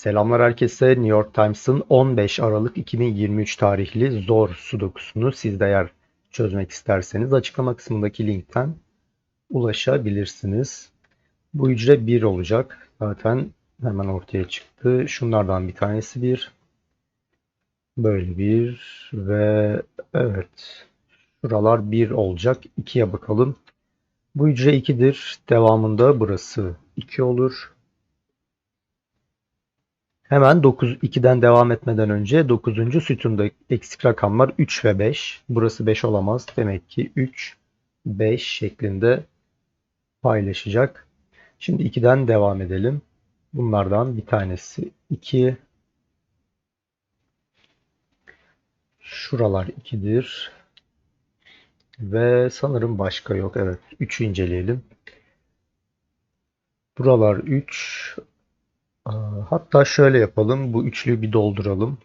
Selamlar herkese. New York Times'ın 15 Aralık 2023 tarihli zor sudokusunu siz de eğer çözmek isterseniz açıklama kısmındaki linkten ulaşabilirsiniz. Bu hücre 1 olacak. Zaten hemen ortaya çıktı. Şunlardan bir tanesi 1. Böyle bir ve evet şuralar 1 olacak. 2'ye bakalım. Bu hücre 2'dir. Devamında burası 2 olur. Hemen 9 2'den devam etmeden önce 9. sütunda eksik rakamlar 3 ve 5. Burası 5 olamaz. Demek ki 3 5 şeklinde paylaşacak. Şimdi 2'den devam edelim. Bunlardan bir tanesi 2. Şuralar 2'dir. Ve sanırım başka yok. Evet. 3'ü inceleyelim. Buralar 3. Hatta şöyle yapalım. Bu üçlüyü bir dolduralım.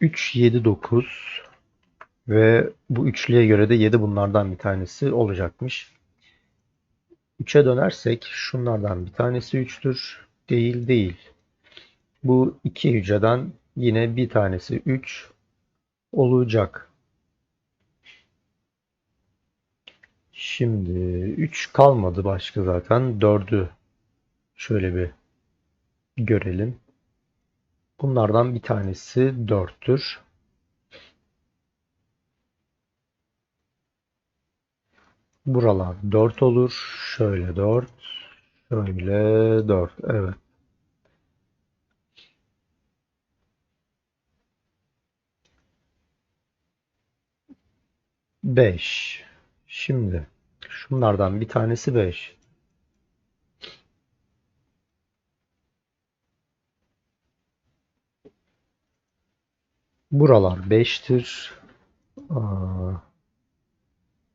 3, 7, 9 ve bu üçlüye göre de 7 bunlardan bir tanesi olacakmış. 3'e dönersek şunlardan bir tanesi 3'tür. Değil değil. Bu iki hücreden yine bir tanesi 3 olacak. Şimdi 3 kalmadı başka zaten. 4'ü şöyle bir görelim. Bunlardan bir tanesi 4'tür. Buralar 4 olur. Şöyle 4. Şöyle 4. Evet. Beş. Şimdi şunlardan bir tanesi 5. Buralar 5'tir.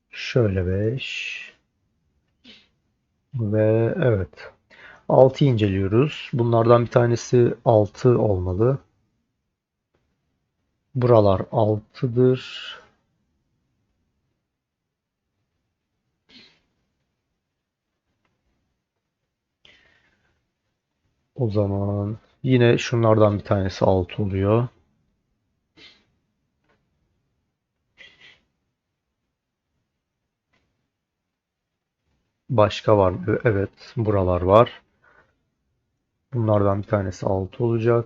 Şöyle 5. Ve evet. 6 inceliyoruz. Bunlardan bir tanesi 6 olmalı. Buralar 6'dır. O zaman yine şunlardan bir tanesi 6 oluyor. Başka var mı? Evet, buralar var. Bunlardan bir tanesi 6 olacak.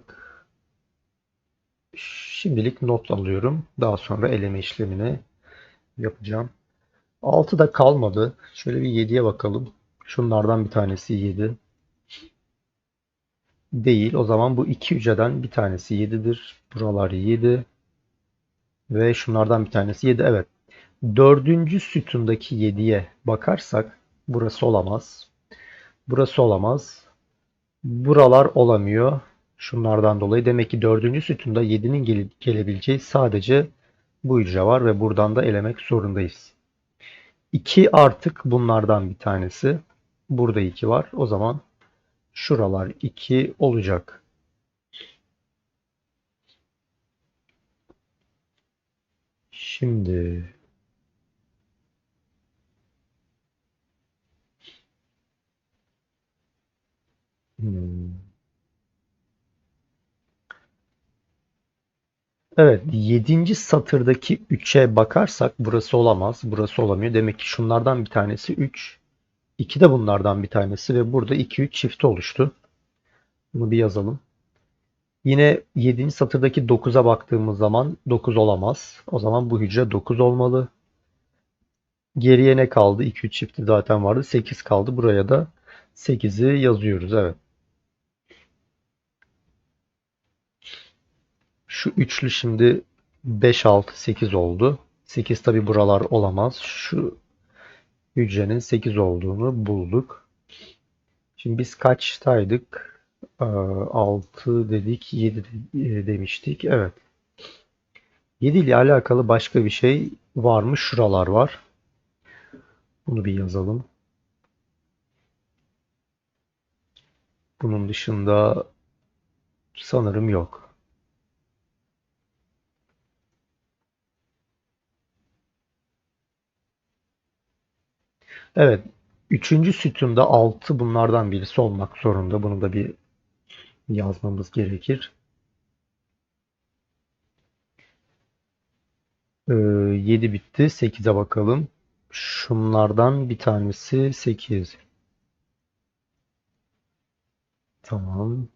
Şimdilik not alıyorum. Daha sonra eleme işlemini yapacağım. 6 da kalmadı. Şöyle bir 7'ye bakalım. Şunlardan bir tanesi 7. Değil. O zaman bu iki hücreden bir tanesi 7'dir. Buralar 7. Ve şunlardan bir tanesi 7. Evet. Dördüncü sütundaki 7'ye bakarsak Burası olamaz. Burası olamaz. Buralar olamıyor. Şunlardan dolayı. Demek ki dördüncü sütunda 7'nin gele gelebileceği sadece bu hücre var ve buradan da elemek zorundayız. 2 artık bunlardan bir tanesi. Burada 2 var. O zaman şuralar 2 olacak. Şimdi Evet, 7. satırdaki 3'e bakarsak burası olamaz, burası olamıyor. Demek ki şunlardan bir tanesi 3. 2 de bunlardan bir tanesi ve burada 2 3 çifti oluştu. Bunu bir yazalım. Yine 7. satırdaki 9'a baktığımız zaman 9 olamaz. O zaman bu hücre 9 olmalı. Geriye ne kaldı? 2 3 çifti zaten vardı. 8 kaldı. Buraya da 8'i yazıyoruz. Evet. Şu üçlü şimdi 5, 6, 8 oldu. 8 tabi buralar olamaz. Şu hücrenin 8 olduğunu bulduk. Şimdi biz kaçtaydık? 6 ee, dedik, 7 e, demiştik. Evet. 7 ile alakalı başka bir şey var mı? Şuralar var. Bunu bir yazalım. Bunun dışında sanırım yok. Evet. Üçüncü sütunda altı bunlardan birisi olmak zorunda. Bunu da bir yazmamız gerekir. Ee, 7 bitti. 8'e bakalım. Şunlardan bir tanesi 8. Tamam.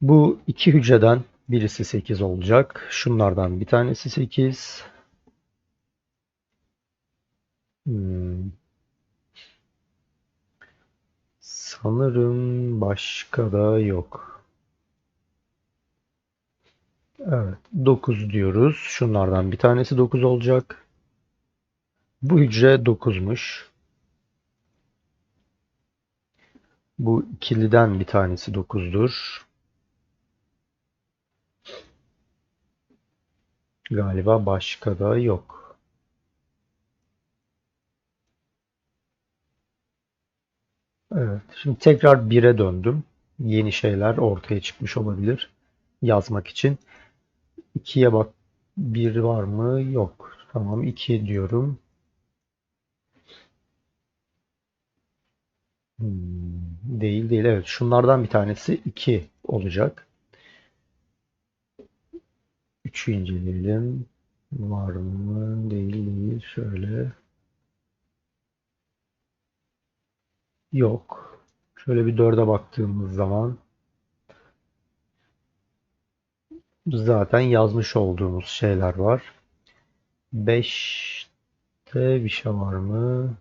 Bu iki hücreden birisi 8 olacak. Şunlardan bir tanesi 8. Hmm. Sanırım başka da yok. Evet, 9 diyoruz. Şunlardan bir tanesi 9 olacak. Bu hücre 9'muş. Bu ikiliden bir tanesi 9'dur. Galiba başka da yok. Evet, şimdi tekrar 1'e döndüm. Yeni şeyler ortaya çıkmış olabilir yazmak için. 2'ye bak. 1 var mı? Yok. Tamam 2 diyorum. Hmm, değil değil. Evet. Şunlardan bir tanesi 2 olacak. 3'ü inceleyelim. Var mı? Değil değil. Şöyle. Yok. Şöyle bir 4'e baktığımız zaman zaten yazmış olduğumuz şeyler var. 5'te bir şey var mı?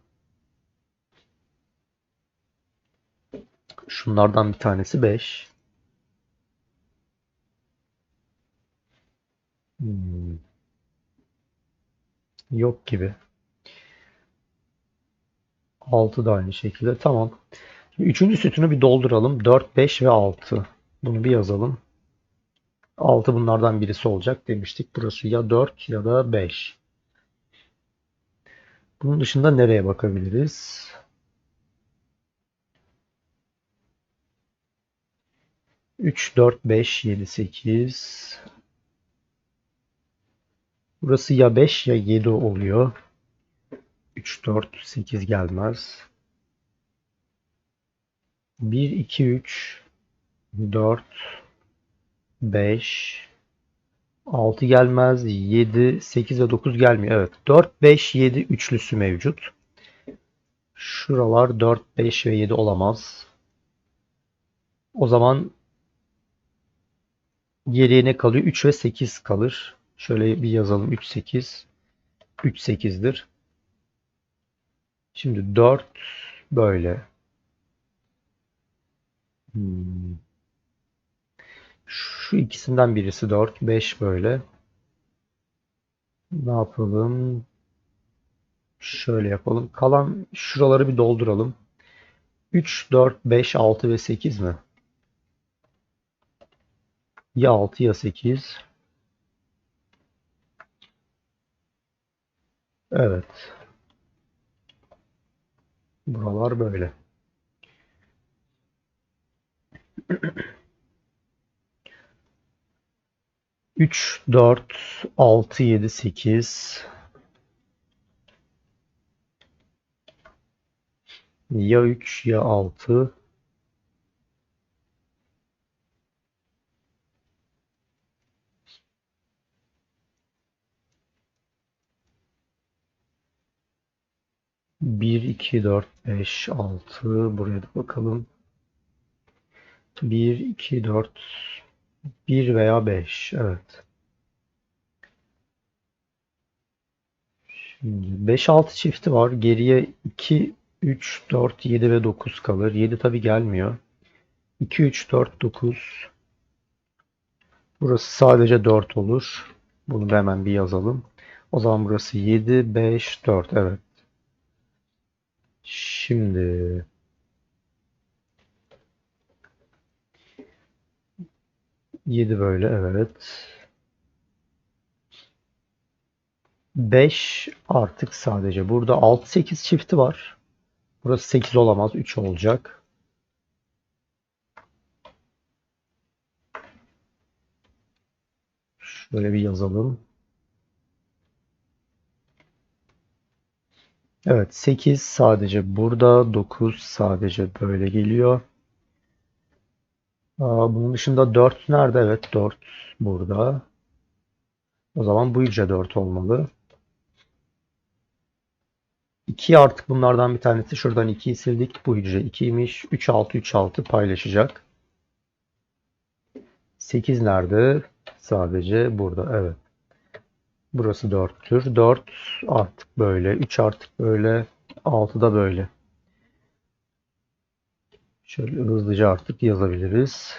Şunlardan bir tanesi 5. Hmm. Yok gibi. 6 da aynı şekilde. Tamam. Şimdi üçüncü sütunu bir dolduralım. 4, 5 ve 6. Bunu bir yazalım. 6 bunlardan birisi olacak demiştik. Burası ya 4 ya da 5. Bunun dışında nereye bakabiliriz? Üç, dört, beş, yedi, sekiz. Burası ya 5 ya 7 oluyor. 3, 4, 8 gelmez. 1, 2, 3, 4, 5, 6 gelmez. 7, 8 ve 9 gelmiyor. Evet. 4, 5, 7 üçlüsü mevcut. Şuralar 4, 5 ve 7 olamaz. O zaman geriye ne kalıyor? 3 ve 8 kalır. Şöyle bir yazalım. 3, 8. 3, 8'dir. Şimdi 4 böyle. Hmm. Şu ikisinden birisi 4, 5 böyle. Ne yapalım? Şöyle yapalım. Kalan şuraları bir dolduralım. 3, 4, 5, 6 ve 8 mi? Ya 6 ya 8. Evet. Buralar böyle. Üç, dört, altı, yedi, sekiz. Ya üç ya altı. Bir, iki, dört, beş, altı. Buraya da bakalım. Bir, iki, dört, bir veya beş. Evet. Şimdi 5-6 çifti var. Geriye 2, 3, 4, 7 ve 9 kalır. 7 tabi gelmiyor. 2, 3, 4, 9. Burası sadece 4 olur. Bunu da hemen bir yazalım. O zaman burası 7, 5, 4. Evet. Şimdi 7 böyle evet. 5 artık sadece. Burada 6-8 çifti var. Burası 8 olamaz. 3 olacak. Şöyle bir yazalım. Evet 8 sadece burada. 9 sadece böyle geliyor. Bunun dışında 4 nerede? Evet 4 burada. O zaman bu hücre 4 olmalı. 2 artık bunlardan bir tanesi. Şuradan 2'yi sildik. Bu hücre 2'ymiş. 3 6 3 6 paylaşacak. 8 nerede? Sadece burada. Evet. Burası 4'tür. 4 artık böyle. 3 artık böyle. 6 da böyle. Şöyle hızlıca artık yazabiliriz.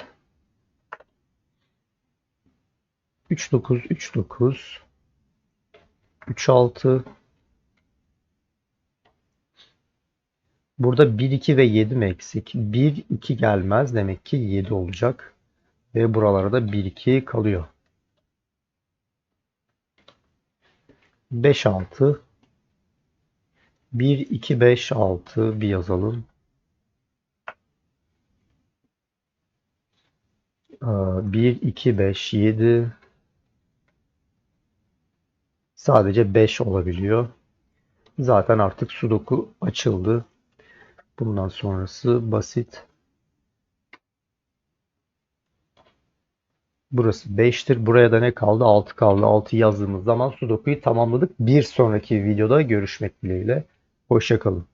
3 9 3 9 3 6 Burada 1 2 ve 7 mi eksik? 1 2 gelmez. Demek ki 7 olacak. Ve buralara da 1 2 kalıyor. 5 6 1 2 5 6 bir yazalım. Aa, 1 2 5 7 sadece 5 olabiliyor. Zaten artık Sudoku açıldı. Bundan sonrası basit. Burası 5'tir. Buraya da ne kaldı? 6 kaldı. 6 yazdığımız zaman Sudoku'yu tamamladık. Bir sonraki videoda görüşmek dileğiyle. Hoşçakalın.